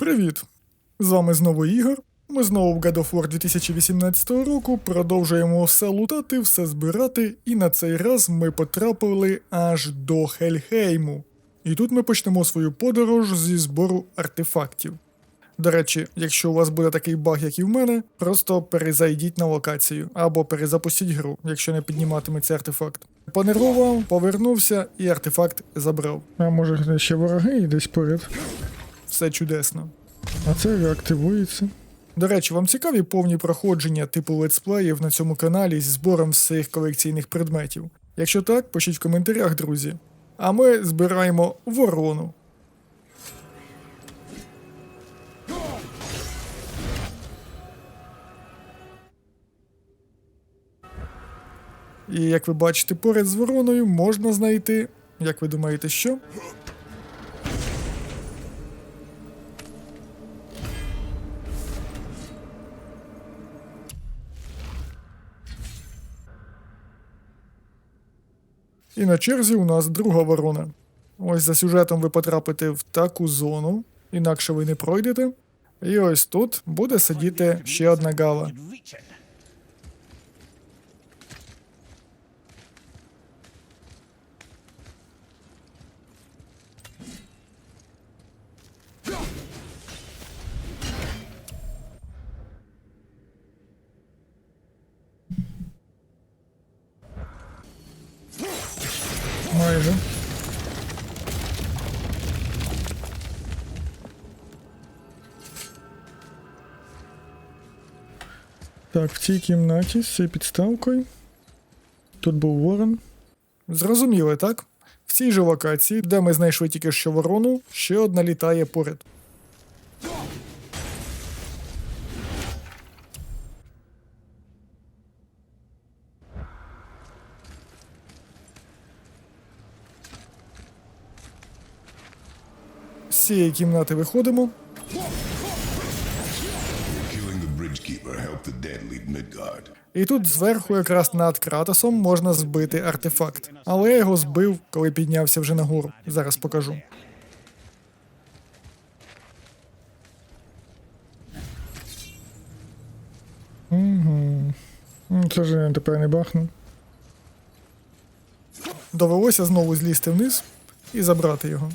Привіт! З вами знову Ігор. Ми знову в God of War 2018 року продовжуємо все лутати, все збирати, і на цей раз ми потрапили аж до Хельхейму. І тут ми почнемо свою подорож зі збору артефактів. До речі, якщо у вас буде такий баг, як і в мене, просто перезайдіть на локацію або перезапустіть гру, якщо не підніматиметься артефакт. Понервував, повернувся і артефакт забрав. А може ще вороги і десь поряд. Все чудесно. А це реактивується. До речі, вам цікаві повні проходження типу летсплеїв на цьому каналі зі збором всіх колекційних предметів? Якщо так, пишіть в коментарях, друзі. А ми збираємо ворону. І як ви бачите, поряд з вороною можна знайти. Як ви думаєте, що? І на черзі у нас друга ворона. Ось за сюжетом ви потрапите в таку зону, інакше ви не пройдете. І ось тут буде сидіти ще одна гала. Майже. Так, в цій кімнаті з цією підставкою. Тут був ворон. Зрозуміли, так? В цій же локації, де ми знайшли тільки що ворону, ще одна літає поряд. Цієї кімнати виходимо. І тут зверху, якраз над Кратосом, можна збити артефакт. Але я його збив, коли піднявся вже нагору. Зараз покажу. М, Це ж тепер не бахну. Довелося знову злізти вниз і забрати його.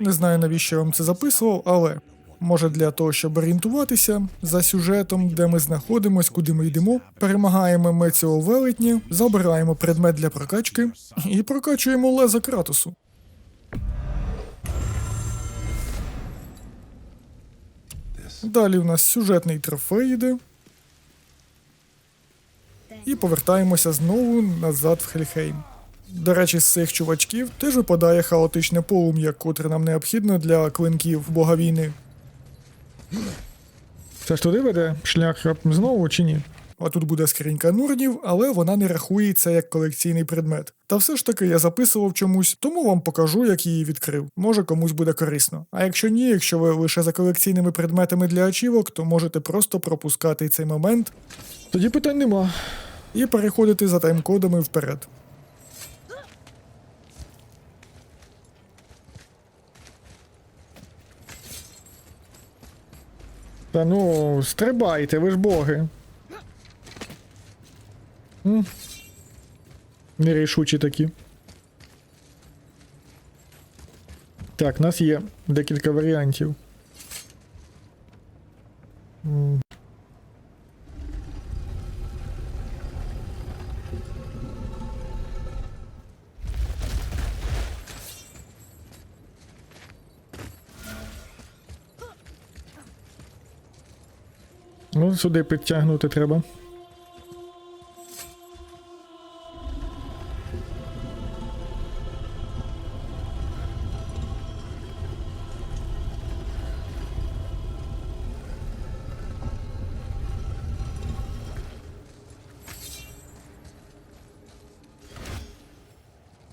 Не знаю, навіщо я вам це записував, але може для того, щоб орієнтуватися за сюжетом, де ми знаходимось, куди ми йдемо, перемагаємо ми цього велетня, забираємо предмет для прокачки і прокачуємо лезо Кратосу. Далі у нас сюжетний трофей йде. І повертаємося знову назад в Хельхейм. До речі, з цих чувачків теж випадає хаотичне полум'я, котре нам необхідно для клинків бога війни. Це ж туди веде шлях раптом знову чи ні? А тут буде скринька нурнів, але вона не рахується як колекційний предмет. Та все ж таки я записував чомусь, тому вам покажу, як її відкрив. Може комусь буде корисно. А якщо ні, якщо ви лише за колекційними предметами для ачівок, то можете просто пропускати цей момент Тоді питань нема. і переходити за таймкодами вперед. Та ну, стрибайте, ви ж боги. М. Нерішучі такі. Так, у нас є декілька варіантів. Ну, сюди підтягнути треба.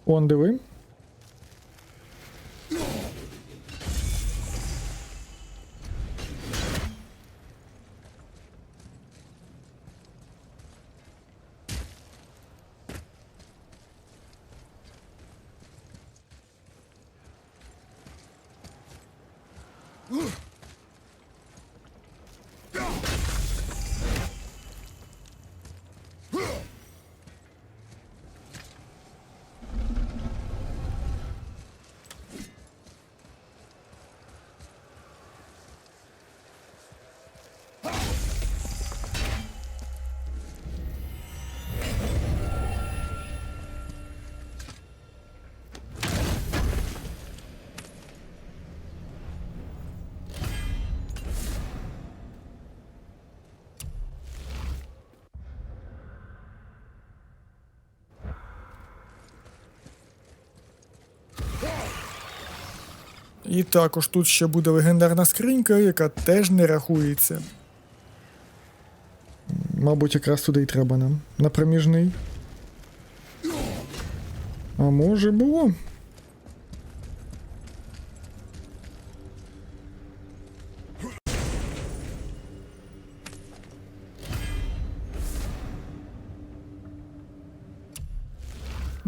Он диви. І також тут ще буде легендарна скринька, яка теж не рахується. Мабуть, якраз туди й треба нам. На проміжний. А може було?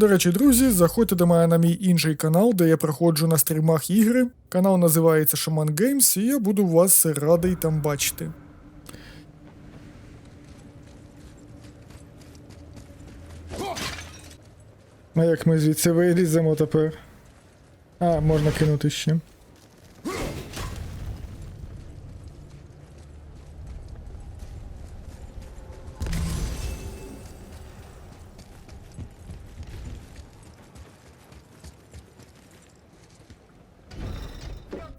До речі, друзі, заходьте до мене на мій інший канал, де я проходжу на стрімах ігри. Канал називається Shaman Games, і я буду вас радий там бачити. А як ми звідси виліземо тепер? А, можна кинути ще.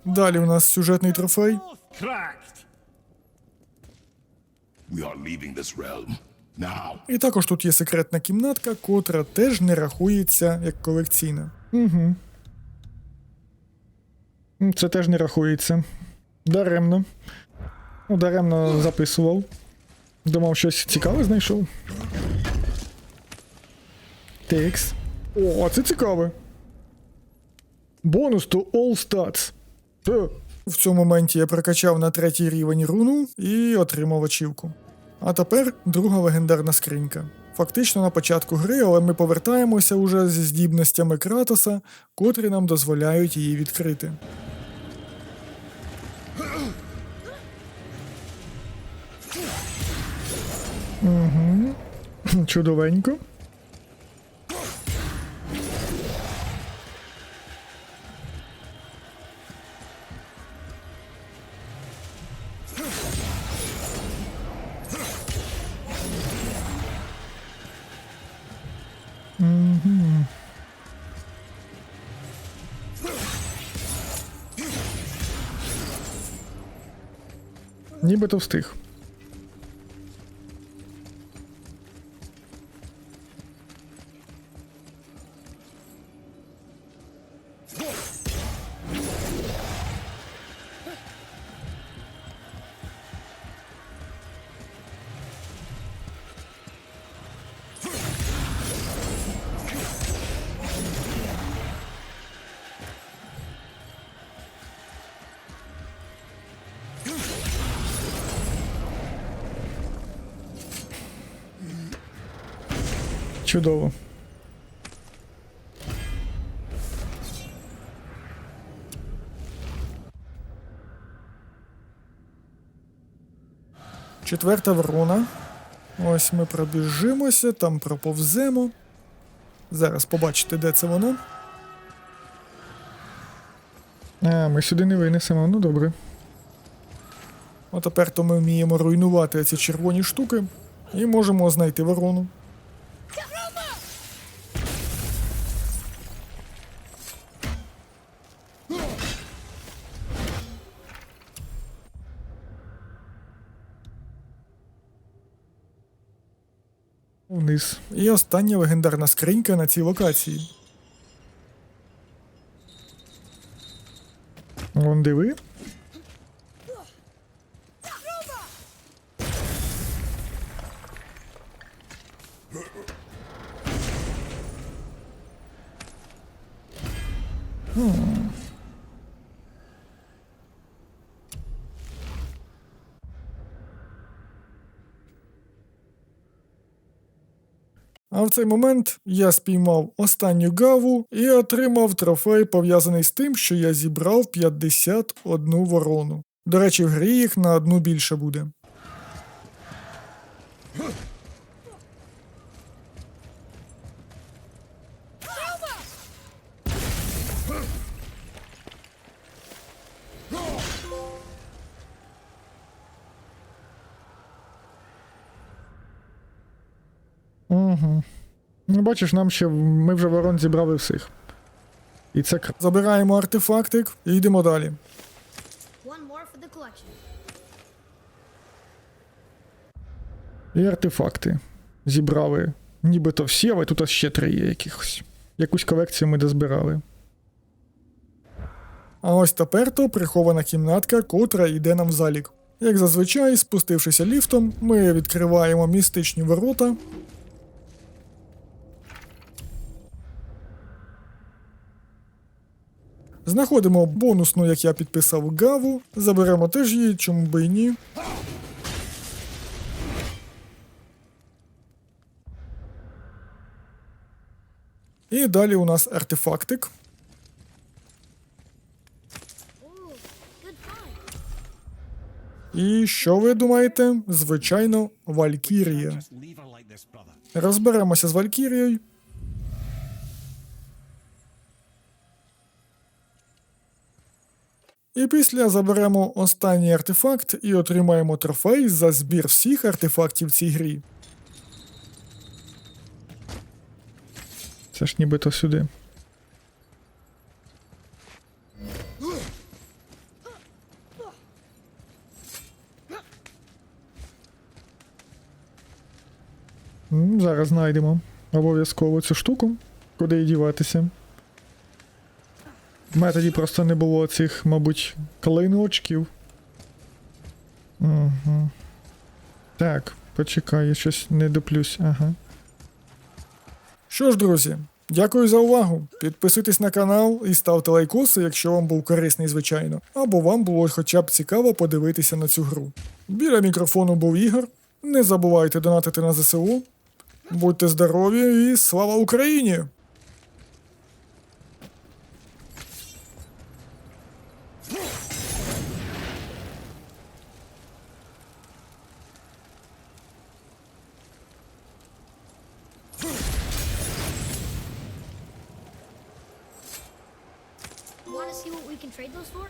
Далі у нас сюжетний трофей. We are leaving this realm. Now. І також тут є секретна кімнатка, котра теж не рахується як колекційна. М, Це теж не рахується. Даремно. Ну, даремно записував. Думав, щось цікаве знайшов. Текс. О, це цікаве. Бонус to all stats. В цьому моменті я прокачав на третій рівень руну і отримав ачівку. А тепер друга легендарна скринька. Фактично на початку гри, але ми повертаємося уже зі здібностями Кратоса, котрі нам дозволяють її відкрити. Чудовенько. Нібито встиг. Чудово. Четверта ворона. Ось ми пробіжимося, там проповземо. Зараз побачите, де це воно. А, ми сюди не винесемо, ну добре. От тепер то ми вміємо руйнувати ці червоні штуки і можемо знайти ворону. Униз І остання легендарна скринька на цій локації. Вон диви. Hmm. А в цей момент я спіймав останню гаву і отримав трофей, пов'язаний з тим, що я зібрав 51 ворону. До речі, в грі їх на одну більше буде. Угу. Ну, бачиш, нам ще ми вже ворон зібрали всіх. І це кр- Забираємо артефактик і йдемо далі. One more for the collection. І артефакти. Зібрали. Нібито всі, але тут аж ще три є якихось. Якусь колекцію ми дозбирали. А ось тепер то прихована кімнатка, котра йде нам в залік. Як зазвичай, спустившися ліфтом, ми відкриваємо містичні ворота. Знаходимо бонусну, як я підписав, гаву, заберемо теж її, чому би і ні. І далі у нас артефактик. І що ви думаєте? Звичайно, Валькірія. Розберемося з Валькірією. І після заберемо останній артефакт і отримаємо трофей за збір всіх артефактів в цій грі. Це ж нібито сюди. Зараз знайдемо обов'язково цю штуку, куди її діватися. В мене тоді просто не було цих, мабуть, клейночків. Угу. Так, почекай, я щось не доплюсь, ага. Що ж, друзі, дякую за увагу. Підписуйтесь на канал і ставте лайкоси, якщо вам був корисний, звичайно, або вам було хоча б цікаво подивитися на цю гру. Біля мікрофону був Ігор. Не забувайте донатити на ЗСУ. Будьте здорові і слава Україні! To see what we can trade those for?